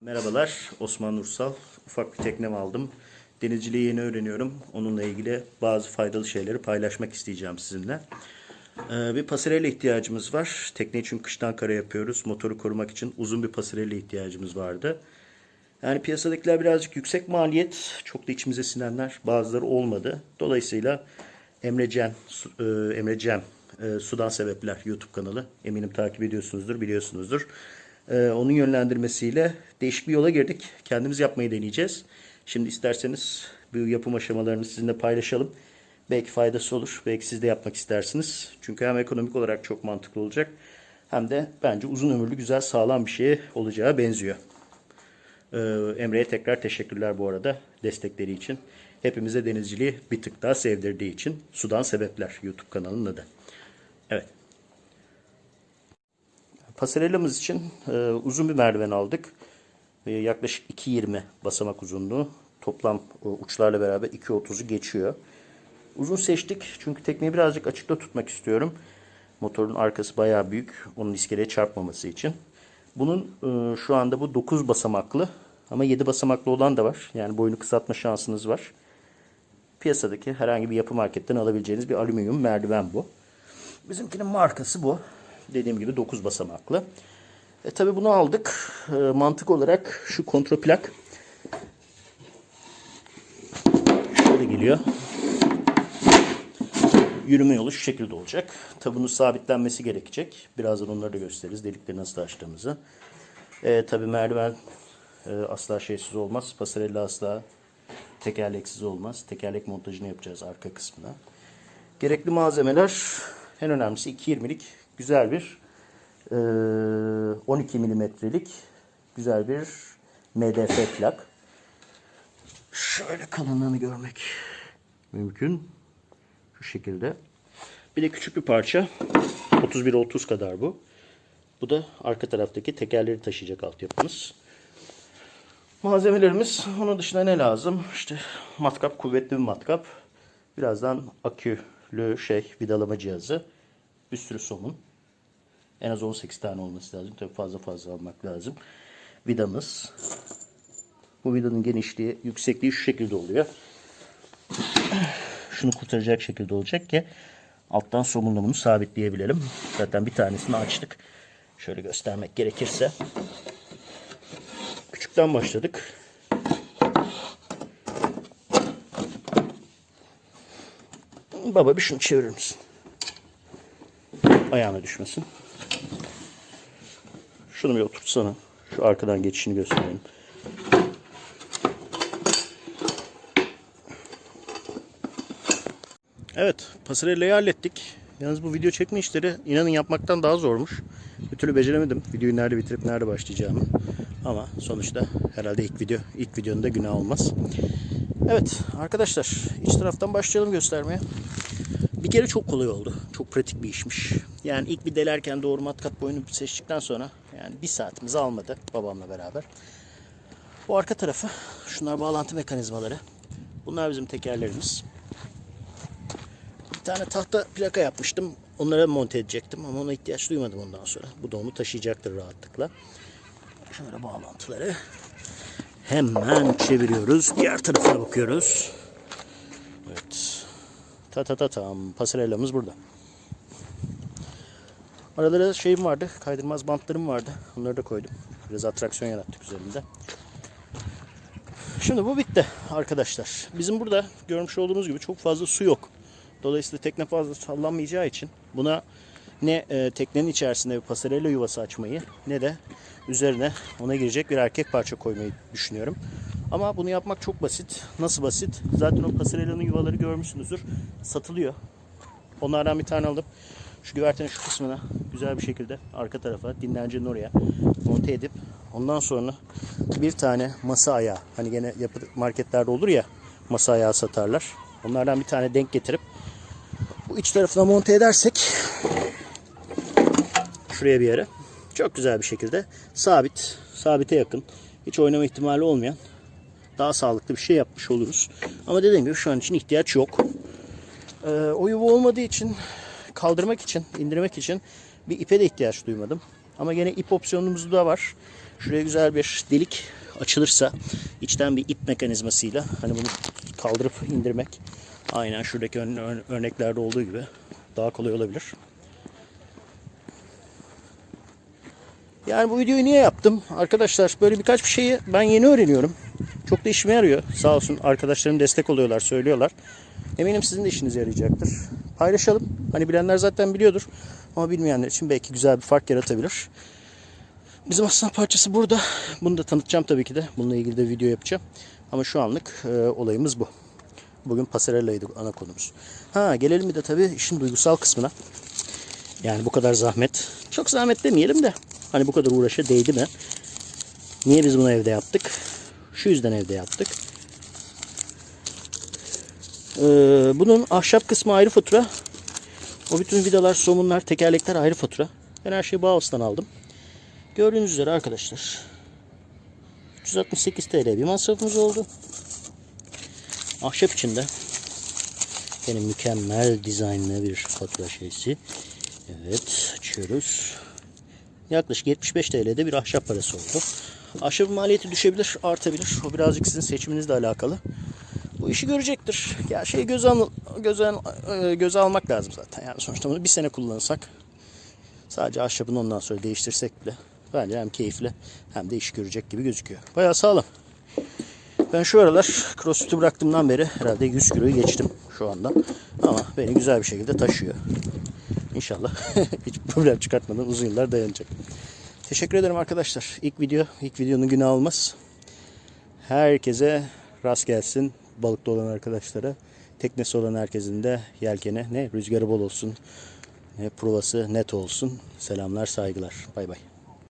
Merhabalar, Osman Nursal. Ufak bir teknem aldım. Denizciliği yeni öğreniyorum. Onunla ilgili bazı faydalı şeyleri paylaşmak isteyeceğim sizinle. Ee, bir pasarele ihtiyacımız var. Tekne için kıştan kara yapıyoruz. Motoru korumak için uzun bir pasarele ihtiyacımız vardı. Yani piyasadakiler birazcık yüksek maliyet. Çok da içimize sinenler bazıları olmadı. Dolayısıyla Emre Cem, e, e, Sudan Sebepler YouTube kanalı. Eminim takip ediyorsunuzdur, biliyorsunuzdur. E, Onun yönlendirmesiyle değişik bir yola girdik. Kendimiz yapmayı deneyeceğiz. Şimdi isterseniz bu yapım aşamalarını sizinle paylaşalım. Belki faydası olur. Belki siz de yapmak istersiniz. Çünkü hem ekonomik olarak çok mantıklı olacak. Hem de bence uzun ömürlü, güzel, sağlam bir şey olacağı benziyor. Ee, Emre'ye tekrar teşekkürler bu arada destekleri için. Hepimize denizciliği bir tık daha sevdirdiği için. Sudan Sebepler YouTube kanalının adı. Evet. Pasarellamız için e, uzun bir merdiven aldık. E, yaklaşık 2.20 basamak uzunluğu. Toplam e, uçlarla beraber 2.30'u geçiyor. Uzun seçtik çünkü tekneyi birazcık açıkta tutmak istiyorum. Motorun arkası bayağı büyük. Onun iskeleye çarpmaması için. Bunun e, şu anda bu 9 basamaklı ama 7 basamaklı olan da var. Yani boyunu kısaltma şansınız var. Piyasadaki herhangi bir yapı marketten alabileceğiniz bir alüminyum merdiven bu. Bizimkinin markası bu. Dediğim gibi 9 basamaklı. E tabi bunu aldık. E, mantık olarak şu kontroplak şöyle geliyor. Yürüme yolu şu şekilde olacak. Tabi bunun sabitlenmesi gerekecek. Birazdan onları da gösteririz. Delikleri nasıl açtığımızı. E, tabi merdiven e, asla şeysiz olmaz. Pasarella asla tekerleksiz olmaz. Tekerlek montajını yapacağız arka kısmına. Gerekli malzemeler en önemlisi 2.20'lik güzel bir e, 12 milimetrelik güzel bir MDF plak. Şöyle kalınlığını görmek mümkün. Şu şekilde. Bir de küçük bir parça. 31 30 kadar bu. Bu da arka taraftaki tekerleri taşıyacak altyapımız. Malzemelerimiz onun dışında ne lazım? İşte matkap, kuvvetli bir matkap. Birazdan akülü şey vidalama cihazı. Bir sürü somun. En az 18 tane olması lazım. Tabii fazla fazla almak lazım. Vidamız. Bu vidanın genişliği, yüksekliği şu şekilde oluyor. Şunu kurtaracak şekilde olacak ki alttan somunla sabitleyebilelim. Zaten bir tanesini açtık. Şöyle göstermek gerekirse. Küçükten başladık. Baba bir şunu çevirir misin? Ayağına düşmesin. Şunu bir oturtsana. Şu arkadan geçişini göstereyim. Evet, pasarellayı hallettik. Yalnız bu video çekme işleri inanın yapmaktan daha zormuş. Bir türlü beceremedim. Videoyu nerede bitirip nerede başlayacağımı. Ama sonuçta herhalde ilk video, ilk videonun da günah olmaz. Evet arkadaşlar, iç taraftan başlayalım göstermeye. Bir kere çok kolay oldu. Çok pratik bir işmiş. Yani ilk bir delerken doğru matkat boyunu seçtikten sonra yani bir saatimizi almadı babamla beraber. Bu arka tarafı, şunlar bağlantı mekanizmaları. Bunlar bizim tekerlerimiz. Bir tane tahta plaka yapmıştım. Onlara monte edecektim ama ona ihtiyaç duymadım ondan sonra. Bu da onu taşıyacaktır rahatlıkla. Şöyle bağlantıları hemen çeviriyoruz. Diğer tarafına bakıyoruz. Evet. Ta ta ta tam. Pasarellamız burada. Aralara şeyim vardı. Kaydırmaz bantlarım vardı. Onları da koydum. Biraz atraksiyon yarattık üzerinde. Şimdi bu bitti arkadaşlar. Bizim burada görmüş olduğunuz gibi çok fazla su yok. Dolayısıyla tekne fazla sallanmayacağı için buna ne e, teknenin içerisinde bir pasarela yuvası açmayı ne de üzerine ona girecek bir erkek parça koymayı düşünüyorum. Ama bunu yapmak çok basit. Nasıl basit? Zaten o pasarellanın yuvaları görmüşsünüzdür. Satılıyor. Onlardan bir tane alıp şu güvertenin şu kısmına güzel bir şekilde arka tarafa dinlencenin oraya monte edip ondan sonra bir tane masa ayağı hani gene yapı marketlerde olur ya masa ayağı satarlar. Onlardan bir tane denk getirip bu iç tarafına monte edersek şuraya bir yere çok güzel bir şekilde sabit, sabite yakın, hiç oynama ihtimali olmayan daha sağlıklı bir şey yapmış oluruz. Ama dediğim gibi şu an için ihtiyaç yok. Ee, o yuva olmadığı için kaldırmak için, indirmek için bir ipe de ihtiyaç duymadım. Ama gene ip opsiyonumuz da var. Şuraya güzel bir delik açılırsa içten bir ip mekanizmasıyla hani bunu kaldırıp indirmek aynen şuradaki örneklerde olduğu gibi daha kolay olabilir. Yani bu videoyu niye yaptım? Arkadaşlar böyle birkaç bir şeyi ben yeni öğreniyorum. Çok da işime yarıyor. Sağ olsun arkadaşlarım destek oluyorlar, söylüyorlar. Eminim sizin de işinize yarayacaktır. Paylaşalım. Hani bilenler zaten biliyordur. Ama bilmeyenler için belki güzel bir fark yaratabilir. Bizim aslan parçası burada. Bunu da tanıtacağım tabii ki de. Bununla ilgili de video yapacağım. Ama şu anlık e, olayımız bu. Bugün pasarellaydı ana konumuz. Ha gelelim bir de tabii işin duygusal kısmına. Yani bu kadar zahmet. Çok zahmet demeyelim de. Hani bu kadar uğraşa değdi mi? Niye biz bunu evde yaptık? Şu yüzden evde yaptık. Ee, bunun ahşap kısmı ayrı fatura. O bütün vidalar, somunlar, tekerlekler ayrı fatura. Ben her şeyi Bauhaus'tan aldım. Gördüğünüz üzere arkadaşlar. 368 TL bir masrafımız oldu. Ahşap içinde. Benim mükemmel dizaynlı bir fatura şeysi. Evet açıyoruz. Yaklaşık 75 TL'de bir ahşap parası oldu. Ahşabın maliyeti düşebilir, artabilir. O birazcık sizin seçiminizle alakalı. Bu işi görecektir. Ya şeyi göze, al, göze, göze almak lazım zaten. Yani sonuçta bunu bir sene kullanırsak sadece ahşabını ondan sonra değiştirsek bile bence hem keyifli hem de iş görecek gibi gözüküyor. Bayağı sağlam. Ben şu aralar crossfit'i bıraktığımdan beri herhalde 100 kiloyu geçtim şu anda. Ama beni güzel bir şekilde taşıyor. İnşallah hiç problem çıkartmadan uzun yıllar dayanacak. Teşekkür ederim arkadaşlar. İlk video, ilk videonun günü almaz. Herkese rast gelsin. Balıkta olan arkadaşlara. Teknesi olan herkesin de yelkene ne rüzgarı bol olsun. Ne provası net olsun. Selamlar, saygılar. Bay bay.